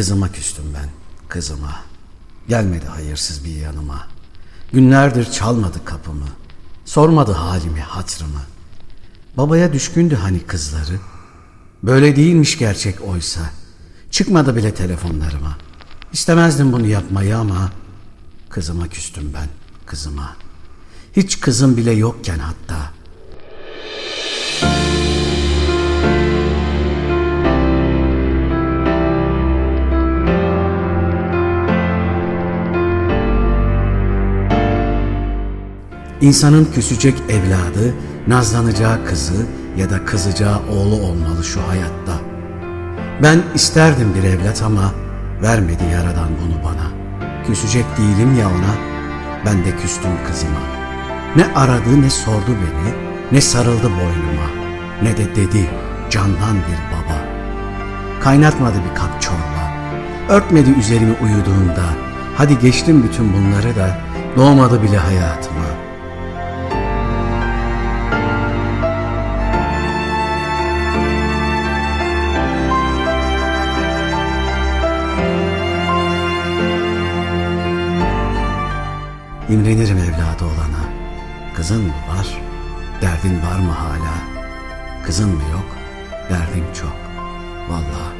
Kızıma küstüm ben, kızıma. Gelmedi hayırsız bir yanıma. Günlerdir çalmadı kapımı. Sormadı halimi, hatrımı. Babaya düşkündü hani kızları. Böyle değilmiş gerçek oysa. Çıkmadı bile telefonlarıma. İstemezdim bunu yapmayı ama kızıma küstüm ben, kızıma. Hiç kızım bile yokken hatta. İnsanın küsecek evladı, nazlanacağı kızı ya da kızacağı oğlu olmalı şu hayatta. Ben isterdim bir evlat ama vermedi yaradan bunu bana. Küsecek değilim ya ona, ben de küstüm kızıma. Ne aradı ne sordu beni, ne sarıldı boynuma, ne de dedi candan bir baba. Kaynatmadı bir kap çorba, örtmedi üzerimi uyuduğunda, hadi geçtim bütün bunları da doğmadı bile hayatıma. İmrenirim evladı olana. Kızın mı var? Derdin var mı hala? Kızın mı yok? Derdim çok. Vallahi